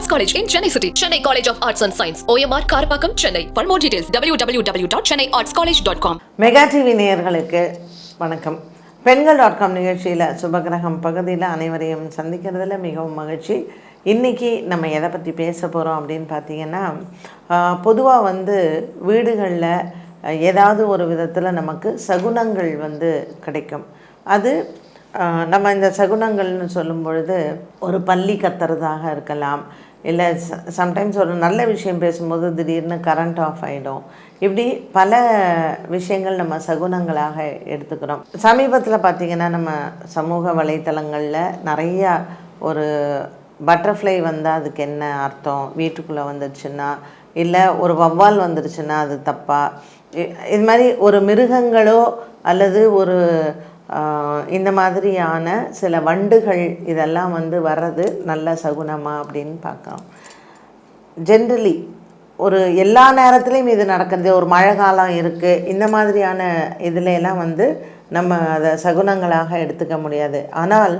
Arts college in Chennai city Chennai college of arts and science OMR Karapakkam Chennai for more details W W W dot Chennai arts college dot com mega TV நேயர்களுக்கு வணக்கம். பெண்கள் dot com நிகழ்ச்சியில் சுபகிரகம் பகுதியில் அனைவரையும் சந்திக்கிறதுல மிகவும் மகிழ்ச்சி. இன்றைக்கி நம்ம எதை பற்றி பேச போகிறோம் அப்படின்னு பார்த்தீங்கன்னா பொதுவாக வந்து வீடுகளில் ஏதாவது ஒரு விதத்தில் நமக்கு சகுனங்கள் வந்து கிடைக்கும். அது நம்ம இந்த சகுனங்கள்னு சொல்லும் பொழுது ஒரு பள்ளி கத்துறதாக இருக்கலாம் இல்லை சம்டைம்ஸ் ஒரு நல்ல விஷயம் பேசும்போது திடீர்னு கரண்ட் ஆஃப் ஆகிடும் இப்படி பல விஷயங்கள் நம்ம சகுனங்களாக எடுத்துக்கிறோம். சமீபத்தில் பார்த்திங்கன்னா நம்ம சமூக வலைத்தளங்களில் நிறையா ஒரு பட்டர்ஃப்ளை வந்தால் அதுக்கு என்ன அர்த்தம்? வீட்டுக்குள்ளே வந்துடுச்சுன்னா இல்லை ஒரு வவ்வால் வந்துடுச்சுன்னா அது தப்பா? இது மாதிரி ஒரு மிருகங்களோ அல்லது ஒரு இந்த மாதிரியான சில வண்டுகள் இதெல்லாம் வந்து வர்றது நல்ல சகுனமா அப்படின்னு பார்க்கலாம். ஜென்ரலி ஒரு எல்லா நேரத்துலையும் இது நடக்கிறது. ஒரு மழை காலம் இருக்குது இந்த மாதிரியான இதுலையெல்லாம் வந்து நம்ம அதை சகுனங்களாக எடுத்துக்க முடியாது. ஆனால்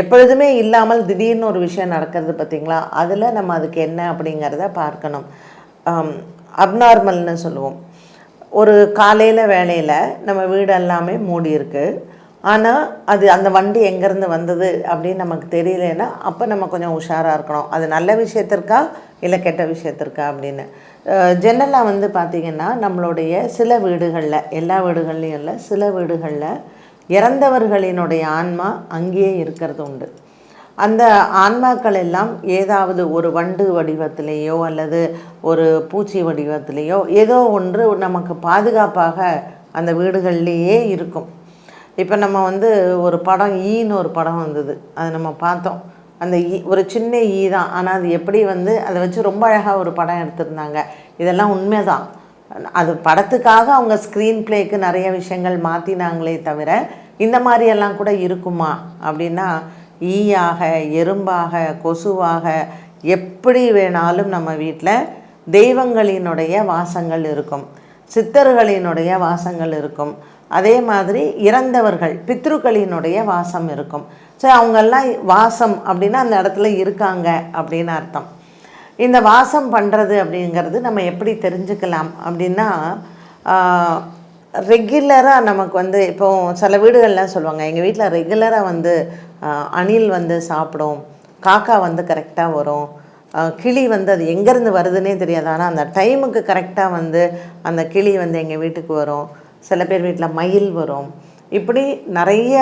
எப்பொழுதுமே இல்லாமல் திடீர்னு ஒரு விஷயம் நடக்கிறது பார்த்திங்களா? அதில் நம்ம அதுக்கு என்ன அப்படிங்கிறத பார்க்கணும். அப்நார்மல்னு சொல்லுவோம். ஒரு காலையில் வேலையில் நம்ம வீடு எல்லாமே மூடி இருக்குது ஆனால் அது அந்த வண்டி எங்கேருந்து வந்தது அப்படின்னு நமக்கு தெரியலன்னா அப்போ நம்ம கொஞ்சம் உஷாராக இருக்கணும். அது நல்ல விஷயத்திற்கா இல்லை கெட்ட விஷயத்திற்கா அப்படின்னு. ஜெனரலாக வந்து பார்த்திங்கன்னா நம்மளுடைய சில வீடுகளில் எல்லா வீடுகள்லையும் இல்லை சில வீடுகளில் இறந்தவர்களினுடைய ஆன்மா அங்கேயே இருக்கிறது உண்டு. அந்த ஆன்மாக்கள் எல்லாம் ஏதாவது ஒரு வண்டு வடிவத்திலேயோ அல்லது ஒரு பூச்சி வடிவத்திலேயோ ஏதோ ஒன்று நமக்கு பாதுகாப்பாக அந்த வீடுகள்லேயே இருக்கும். இப்போ நம்ம வந்து ஒரு படம் ஈன்னு ஒரு படம் வந்தது. அது நம்ம பார்த்தோம். அந்த ஈ ஒரு சின்ன ஈ தான். ஆனால் அது எப்படி வந்து அதை வச்சு ரொம்ப அழகாக ஒரு படம் எடுத்திருந்தாங்க. இதெல்லாம் உண்மை தான் அது படத்துக்காக அவங்க ஸ்க்ரீன் பிளேக்கு நிறைய விஷயங்கள் மாற்றினாங்களே தவிர இந்த மாதிரியெல்லாம் கூட இருக்குமா? அப்படின்னா ஈயாக எறும்பாக கொசுவாக எப்படி வேணாலும் நம்ம வீட்டில் தெய்வங்களினுடைய வாசங்கள் இருக்கும். சித்தர்களினுடைய வாசங்கள் இருக்கும். அதே மாதிரி இறந்தவர்கள் பித்ருக்களினுடைய வாசம் இருக்கும். ஸோ அவங்கெல்லாம் வாசம் அப்படின்னா அந்த இடத்துல இருக்காங்க அப்படின்னு அர்த்தம். இந்த வாசம் பண்ணுறது அப்படிங்கிறது நம்ம எப்படி தெரிஞ்சுக்கலாம் அப்படின்னா ரெகுலராக நமக்கு வந்து இப்போ சில வீடுகள்லாம் சொல்லுவாங்க எங்கள் வீட்டில் ரெகுலராக வந்து அணில் வந்து சாப்பிடும் காக்கா வந்து கரெக்டாக வரும் கிளி வந்து அது எங்கேருந்து வருதுன்னே தெரியாது. ஆனால் அந்த டைமுக்கு கரெக்டாக வந்து அந்த கிளி வந்து எங்கள் வீட்டுக்கு வரும். சில பேர் வீட்டில் மயில் வரும். இப்படி நிறைய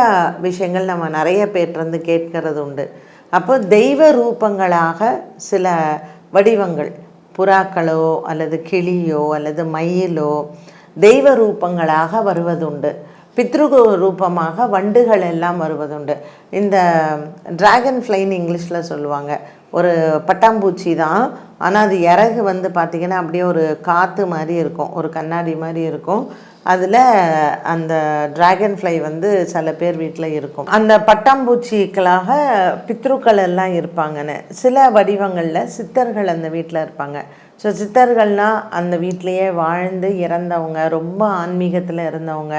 விஷயங்கள் நம்ம நிறைய பேர்லேருந்து கேட்கறது உண்டு. அப்போ தெய்வ ரூபங்களாக சில வடிவங்கள் புறாக்களோ அல்லது கிளியோ அல்லது மயிலோ தெய்வ ரூபங்களாக வருவதுண்டு பித்ரு ரூபமாக வண்டுகள் எல்லாம் வருவதுண்டு இந்த டிராகன் ஃப்ளைன்னு இங்கிலீஷில் சொல்லுவாங்க. ஒரு பட்டாம்பூச்சி தான் ஆனால் அது இறகு வந்து பார்த்திங்கன்னா அப்படியே ஒரு காற்று மாதிரி இருக்கும். ஒரு கண்ணாடி மாதிரி இருக்கும். அதில் அந்த ட்ராகன் ஃப்ளை வந்து சில பேர் வீட்டில் இருக்கும். அந்த பட்டாம்பூச்சிக்களாக பித்ருக்கள் எல்லாம் இருப்பாங்கன்னு. சில வடிவங்களில் சித்தர்கள் அந்த வீட்டில் இருப்பாங்க. ஸோ சித்தர்கள்னால் அந்த வீட்டிலையே வாழ்ந்து இறந்தவங்க ரொம்ப ஆன்மீகத்தில் இருந்தவங்க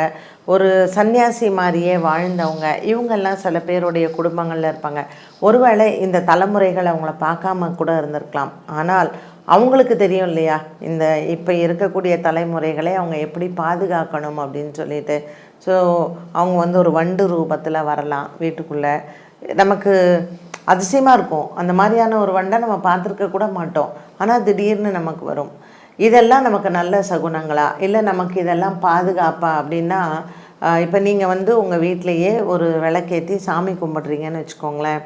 ஒரு சன்னியாசி மாதிரியே வாழ்ந்தவங்க இவங்கெல்லாம் சில பேருடைய குடும்பங்களில் இருப்பாங்க. ஒருவேளை இந்த தலைமுறைகள் அவங்கள பார்க்காம கூட இருந்திருக்கலாம். ஆனால் அவங்களுக்கு தெரியும் இல்லையா? இந்த இப்போ இருக்கக்கூடிய தலைமுறைகளை அவங்க எப்படி பாதுகாக்கணும் அப்படின்னு சொல்லிட்டு. ஸோ அவங்க வந்து ஒரு வண்டு ரூபத்தில் வரலாம் வீட்டுக்குள்ளே. நமக்கு அதிசயமாக இருக்கும். அந்த மாதிரியான ஒரு வண்டை நம்ம பார்த்துருக்க கூட மாட்டோம். ஆனால் திடீர்னு நமக்கு வரும். இதெல்லாம் நமக்கு நல்ல சகுனங்களா? இல்லை நமக்கு இதெல்லாம் பாதுகாப்பா? அப்படின்னா இப்போ நீங்கள் வந்து உங்கள் வீட்டிலையே ஒரு விளக்கேற்றி சாமி கும்பிட்றீங்கன்னு வச்சுக்கோங்களேன்.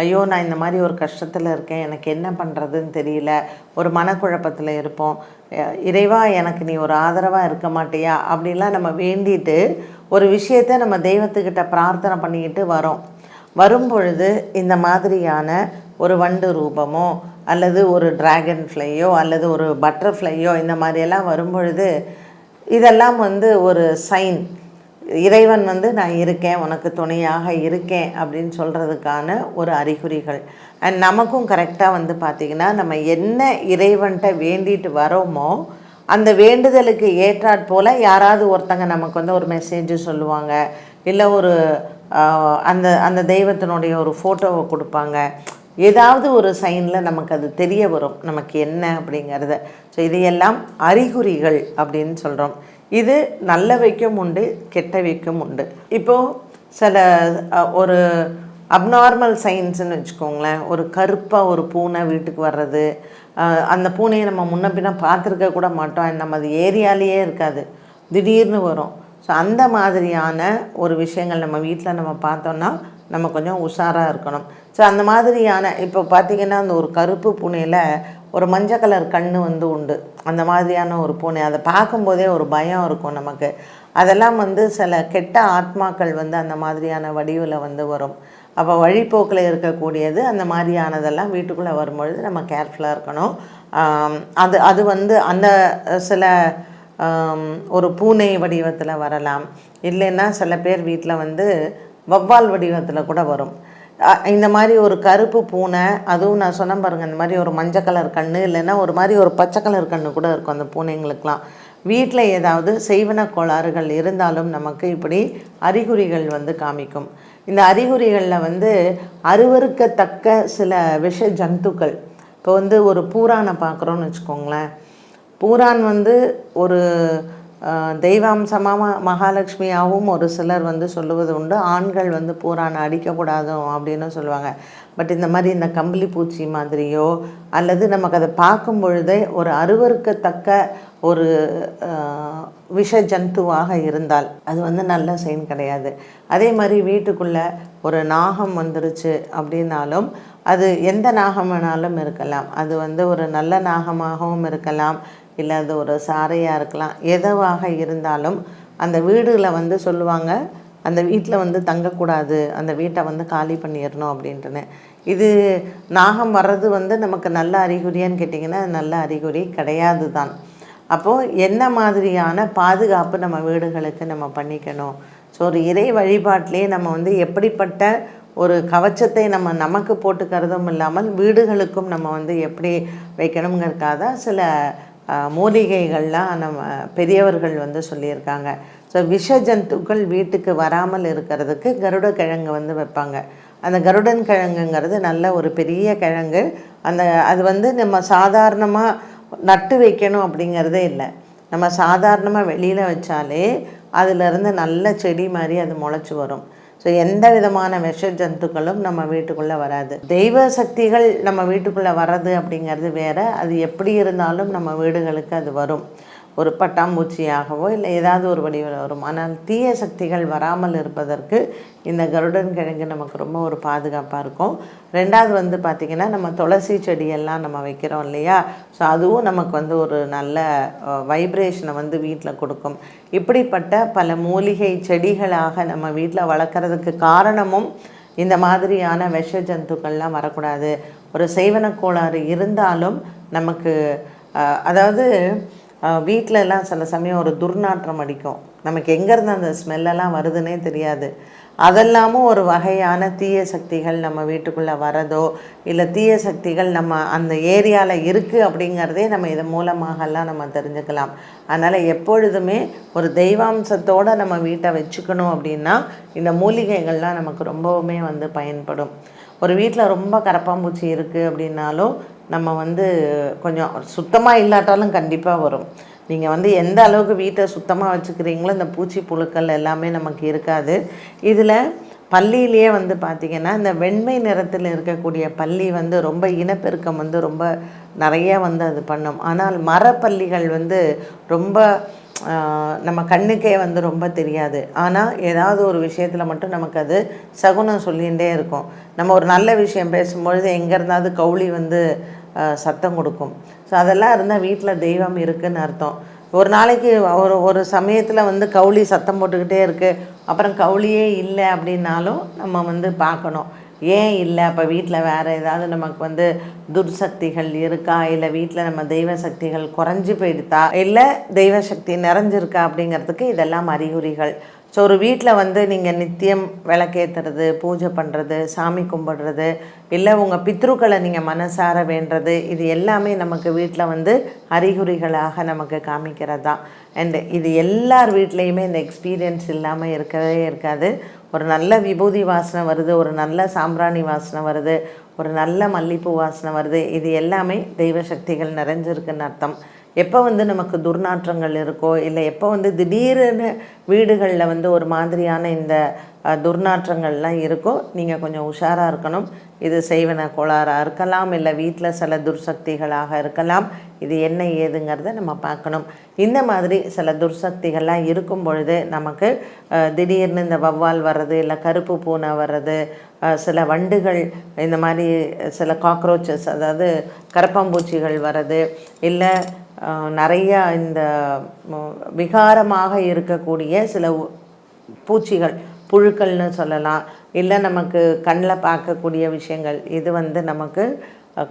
ஐயோ நான் இந்த மாதிரி ஒரு கஷ்டத்தில் இருக்கேன். எனக்கு என்ன பண்ணுறதுன்னு தெரியல. ஒரு மனக்குழப்பத்தில் இருப்போம். இறைவா எனக்கு நீ ஒரு ஆதரவாக இருக்க மாட்டியா? அப்படின்லாம் நம்ம வேண்டிட்டு ஒரு விஷயத்த நம்ம தெய்வத்துக்கிட்ட பிரார்த்தனை பண்ணிக்கிட்டு வரோம். வரும் பொழுது இந்த மாதிரியான ஒரு வண்டு ரூபமோ அல்லது ஒரு டிராகன் ஃப்ளையோ அல்லது ஒரு பட்டர்ஃப்ளையோ இந்த மாதிரியெல்லாம் வரும்பொழுது இதெல்லாம் வந்து ஒரு சைன் இறைவன் வந்து நான் இருக்கேன் உனக்கு துணையாக இருக்கேன் அப்படின்னு சொல்கிறதுக்கான ஒரு அறிகுறிகள். அண்ட் நமக்கும் கரெக்டாக வந்து பார்த்திங்கன்னா நம்ம என்ன இறைவன்கிட்ட வேண்டிட்டு வரோமோ அந்த வேண்டுதலுக்கு ஏற்றாற் போல் யாராவது ஒருத்தங்க நமக்கு வந்து ஒரு மெசேஜ் சொல்லுவாங்க. இல்லை ஒரு அந்த அந்த தெய்வத்தினுடைய ஒரு ஃபோட்டோவை கொடுப்பாங்க. ஏதாவது ஒரு சைனில் நமக்கு அது தெரிய வரும். நமக்கு என்ன அப்படிங்கிறத. ஸோ இதையெல்லாம் அறிகுறிகள் அப்படின்னு சொல்கிறோம் இது நல்லவைக்கும் உண்டு கெட்டவைக்கும் உண்டு. இப்போது சில ஒரு அப்நார்மல் சைன்ஸ்னு வச்சுக்கோங்களேன். ஒரு கருப்பாக ஒரு பூனை வீட்டுக்கு வர்றது. அந்த பூனையை நம்ம முன்ன பின்ன பார்த்துருக்க கூட மாட்டோம். நம்ம அது ஏரியாலேயே இருக்காது. திடீர்னு வரும். ஸோ அந்த மாதிரியான ஒரு விஷயங்கள் நம்ம வீட்டில் நம்ம பார்த்தோன்னா நம்ம கொஞ்சம் உஷாராக இருக்கணும். ஸோ அந்த மாதிரியான இப்போ பார்த்தீங்கன்னா அந்த ஒரு கருப்பு பூனையில் ஒரு மஞ்சள் கலர் கண் வந்து உண்டு. அந்த மாதிரியான ஒரு பூனை. அதை பார்க்கும்போதே ஒரு பயம் இருக்கும் நமக்கு. அதெல்லாம் வந்து சில கெட்ட ஆத்மாக்கள் வந்து அந்த மாதிரியான வடிவில் வந்து வரும். அப்போ வழிப்போக்கில் இருக்கக்கூடியது அந்த மாதிரியானதெல்லாம் வீட்டுக்குள்ளே வரும்பொழுது நம்ம கேர்ஃபுல்லாக இருக்கணும். அது அது வந்து அந்த சில ஒரு பூனை வடிவத்தில் வரலாம். இல்லைன்னா சில பேர் வீட்டில் வந்து வவ்வால் வடிவத்தில் கூட வரும். இந்த மாதிரி ஒரு கருப்பு பூனை அதுவும் நான் சொன்னேன் பாருங்கள் இந்த மாதிரி ஒரு மஞ்சள் கலர் கண் இல்லைன்னா ஒரு மாதிரி ஒரு பச்சை கலர் கண்ணு கூட இருக்கும் அந்த பூனைங்களுக்கெலாம் வீட்டில் ஏதாவது செய்வன கோளாறுகள் இருந்தாலும் நமக்கு இப்படி அறிகுறிகள் வந்து காமிக்கும். இந்த அறிகுறிகளில் வந்து அருவறுக்கத்தக்க சில விஷ ஜந்துக்கள். இப்போ வந்து ஒரு பூரானை பார்க்குறோன்னு வச்சுக்கோங்களேன். பூரான் வந்து ஒரு தெய்வாம்சமாக மகாலட்சுமியாகவும் ஒரு சிலர் வந்து சொல்லுவது உண்டு. ஆண்கள் வந்து பூரான அடிக்கக்கூடாதும் அப்படின்னு சொல்லுவாங்க. பட் இந்த மாதிரி இந்த கம்பளி பூச்சி மாதிரியோ அல்லது நமக்கு அதை பார்க்கும் பொழுதே ஒரு அருவருக்கத்தக்க ஒரு விஷ ஜந்துவாக இருந்தால் அது வந்து நல்ல செயின் கிடையாது. அதே மாதிரி வீட்டுக்குள்ளே ஒரு நாகம் வந்துருச்சு அப்படின்னாலும் அது எந்த நாகம் வேணாலும் இருக்கலாம். அது வந்து ஒரு நல்ல நாகமாகவும் இருக்கலாம். இல்லை அது ஒரு சாரையாக இருக்கலாம். எதுவாக இருந்தாலும் அந்த வீடுகளை வந்து சொல்லுவாங்க அந்த வீட்டில் வந்து தங்கக்கூடாது அந்த வீட்டை வந்து காலி பண்ணிடணும் அப்படின்ட்டுன்னு இது நாகம் வர்றது வந்து நமக்கு நல்ல அறிகுறியான்னு கேட்டிங்கன்னா நல்ல அறிகுறி கிடையாது தான் அப்போது என்ன மாதிரியான பாதுகாப்பு நம்ம வீடுகளுக்கு நம்ம பண்ணிக்கணும்? ஸோ ஒரு இறை வழிபாட்டிலே நம்ம வந்து எப்படிப்பட்ட ஒரு கவச்சத்தை நம்ம நமக்கு போட்டுக்கிறதும் இல்லாமல் வீடுகளுக்கும் நம்ம வந்து எப்படி வைக்கணுங்கிறதுக்காக தான் சில மூலிகைகள்லாம் நம்ம பெரியவர்கள் வந்து சொல்லியிருக்காங்க. ஸோ விஷ ஜந்துக்கள் வீட்டுக்கு வராமல் இருக்கிறதுக்கு கருட கிழங்கு வந்து வைப்பாங்க. அந்த கருடன் கிழங்குங்கிறது நல்ல ஒரு பெரிய கிழங்கு. அந்த அது வந்து நம்ம சாதாரணமாக நட்டு வைக்கணும் அப்படிங்கிறதே இல்லை. நம்ம சாதாரணமாக வெளியில் வச்சாலே அதிலிருந்து நல்ல செடி மாதிரி அது முளைச்சி வரும். ஸோ எந்த விதமான விஷ ஜந்துக்களும் நம்ம வீட்டுக்குள்ளே வராது. தெய்வ சக்திகள் நம்ம வீட்டுக்குள்ளே வர்றது அப்படிங்கிறது வேற. அது எப்படி இருந்தாலும் நம்ம வீடுகளுக்கு அது வரும். ஒரு பட்டாம்பூச்சியாகவோ இல்லை ஏதாவது ஒரு வடிவில் வரும். ஆனால் தீய சக்திகள் வராமல் இருப்பதற்கு இந்த கருடன் கிழங்கு நமக்கு ரொம்ப ஒரு பாதுகாப்பாக இருக்கும். ரெண்டாவது வந்து பார்த்திங்கன்னா நம்ம துளசி செடியெல்லாம் நம்ம வைக்கிறோம் இல்லையா? ஸோ அதுவும் நமக்கு வந்து ஒரு நல்ல வைப்ரேஷனை வந்து வீட்டில் கொடுக்கும். இப்படிப்பட்ட பல மூலிகை செடிகளாக நம்ம வீட்டில் வளர்க்குறதுக்கு காரணமும் இந்த மாதிரியான விஷ ஜந்துக்கள்லாம் வரக்கூடாது. ஒரு செய்வன கோளாறு இருந்தாலும் நமக்கு அதாவது வீட்டிலலாம் சில சமயம் ஒரு துர்நாற்றம் அடிக்கும். நமக்கு எங்கேருந்து அந்த ஸ்மெல்லெல்லாம் வருதுன்னே தெரியாது. அதெல்லாமும் ஒரு வகையான தீய சக்திகள் நம்ம வீட்டுக்குள்ளே வரதோ இல்லை தீய சக்திகள் நம்ம அந்த ஏரியாவில் இருக்குது அப்படிங்கிறதே நம்ம இதன் மூலமாகலாம் நம்ம தெரிஞ்சுக்கலாம். அதனால் எப்பொழுதுமே ஒரு தெய்வாம்சத்தோடு நம்ம வீட்டை வச்சுக்கணும் அப்படின்னா இந்த மூலிகைகள்லாம் நமக்கு ரொம்பவுமே வந்து பயன்படும். ஒரு வீட்டில் ரொம்ப கரப்பாம்பூச்சி இருக்குது அப்படின்னாலும் நம்ம வந்து கொஞ்சம் சுத்தமாக இல்லாட்டாலும் கண்டிப்பாக வரும். நீங்கள் வந்து எந்த அளவுக்கு வீட்டை சுத்தமாக வச்சுக்கிறீங்களோ இந்த பூச்சி புழுக்கள் எல்லாமே நமக்கு இருக்காது. இதில் பள்ளியிலேயே வந்து பார்த்திங்கன்னா இந்த வெண்மை நிறத்தில் இருக்கக்கூடிய பள்ளி வந்து ரொம்ப இனப்பெருக்கம் வந்து ரொம்ப நிறைய வந்து அது பண்ணும். ஆனால் மரப்பள்ளிகள் வந்து ரொம்ப நம்ம கண்ணுக்கே வந்து ரொம்ப தெரியாது. ஆனால் ஏதாவது ஒரு விஷயத்தில் மட்டும் நமக்கு அது சகுனம் சொல்லிகிட்டே இருக்கும். நம்ம ஒரு நல்ல விஷயம் பேசும்பொழுது எங்கே இருந்தாவது கவுளி வந்து சத்தம் கொடுக்கும். ஸோ அதெல்லாம் இருந்தால் வீட்டில் தெய்வம் இருக்குன்னு அர்த்தம். ஒரு நாளைக்கு ஒரு ஒரு சமயத்தில் வந்து கவுளி சத்தம் போட்டுக்கிட்டே இருக்குது அப்புறம் கவுளியே இல்லை அப்படின்னாலும் நம்ம வந்து பார்க்கணும். ஏன் இல்லை? அப்போ வீட்டில் வேறு ஏதாவது நமக்கு வந்து துர்சக்திகள் இருக்கா? இல்லை வீட்டில் நம்ம தெய்வ சக்திகள் குறைஞ்சி போயிடுதா? இல்லை தெய்வ சக்தி நிறைஞ்சிருக்கா அப்படிங்கிறதுக்கு இதெல்லாம் அறிகுறிகள். ஸோ ஒரு வீட்டில் வந்து நீங்கள் நித்தியம் விளக்கேற்றுறது பூஜை பண்ணுறது சாமி கும்பிடுறது இல்லை உங்கள் பித்ருக்களை நீங்கள் மனசார வேண்டுறது இது எல்லாமே நமக்கு வீட்டில் வந்து அறிகுறிகளாக நமக்கு காமிக்கிறது. தான் அண்ட் இது எல்லார் வீட்லேயுமே இந்த எக்ஸ்பீரியன்ஸ் இல்லாமல் இருக்கவே இருக்காது. ஒரு நல்ல விபூதி வாசனை வருது ஒரு நல்ல சாம்பிராணி வாசனை வருது ஒரு நல்ல மல்லிப்பூ வாசனை வருது. இது எல்லாமே தெய்வ சக்திகள் நிறைஞ்சிருக்குன்னு அர்த்தம். எப்போ வந்து நமக்கு துர்நாற்றங்கள் இருக்கோ இல்லை எப்போ வந்து திடீர்னு வீடுகளில் வந்து ஒரு மாதிரியான இந்த துர்நாற்றங்கள்லாம் இருக்கோ நீங்கள் கொஞ்சம் உஷாராக இருக்கணும். இது செய்வன கோளாறாக இருக்கலாம் இல்லை வீட்டில் சில துர்சக்திகளாக இருக்கலாம். இது என்ன ஏதுங்கிறத நம்ம பார்க்கணும். இந்த மாதிரி சில துர்சக்திகள்லாம் இருக்கும் பொழுது நமக்கு திடீர்னு இந்த வவ்வால் வர்றது இல்லை கருப்பு பூனை வர்றது சில வண்டுகள் இந்த மாதிரி சில காக்ரோச்சஸ் அதாவது கரப்பாம்பூச்சிகள் வர்றது இல்லை நிறையா இந்த விகாரமாக இருக்கக்கூடிய சில உ- பூச்சிகள் புழுக்கள்னு சொல்லலாம். இல்லை நமக்கு கண்ணில் பார்க்கக்கூடிய விஷயங்கள் இது வந்து நமக்கு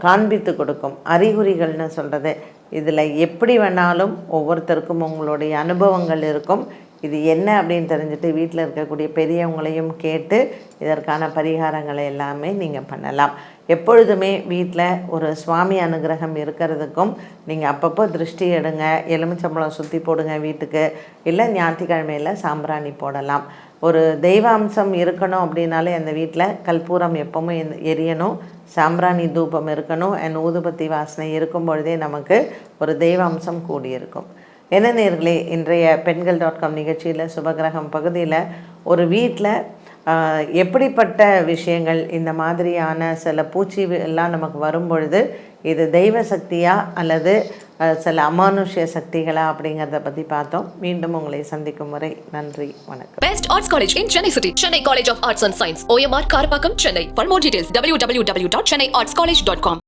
காண்பித்து கொடுக்கும். அறிகுறிகள்னு சொல்கிறது இதில் எப்படி வேணாலும் ஒவ்வொருத்தருக்கும் உங்களுடைய அனுபவங்கள் இருக்கும். இது என்ன அப்படின்னு தெரிஞ்சுட்டு வீட்டில் இருக்கக்கூடிய பெரியவங்களையும் கேட்டு இதற்கான பரிகாரங்களை எல்லாமே நீங்கள் பண்ணலாம். எப்பொழுதுமே வீட்டில் ஒரு சுவாமி அனுகிரகம் இருக்கிறதுக்கும் நீங்கள் அப்பப்போ திருஷ்டி எடுங்க எலுமிச்சம்பழம் சுற்றி போடுங்க வீட்டுக்கு இல்லை ஞாயிற்றுக்கிழமையில் சாம்பிராணி போடலாம். ஒரு தெய்வாம்சம் இருக்கணும் அப்படின்னாலே அந்த வீட்டில் கற்பூரம் எப்பவுமே எரியணும் சாம்பிராணி தூபம் இருக்கணும் அண்ட் ஊதுபத்தி வாசனை இருக்கும் பொழுதே நமக்கு ஒரு தெய்வாம்சம் கூடியிருக்கும். என்ன நேர்களே இன்றைய பெண்கள் டாட் காம் நிகழ்ச்சியில் சுபகிரகம் பகுதியில் ஒரு வீட்டில் எப்படிப்பட்ட விஷயங்கள் இந்த மாதிரியான சில பூச்சி எல்லாம் நமக்கு வரும் பொழுது இது தெய்வ சக்தியா அல்லது சில அமானுஷ்ய சக்திகளா அப்படிங்கறத பத்தி பார்த்தோம் மீண்டும் உங்களை சந்திக்கும் முறை நன்றி வணக்கம் best arts college in Chennai city Chennai college of arts and science OMR Karapakkam Chennai for more details W W W dot Chennai arts college dot com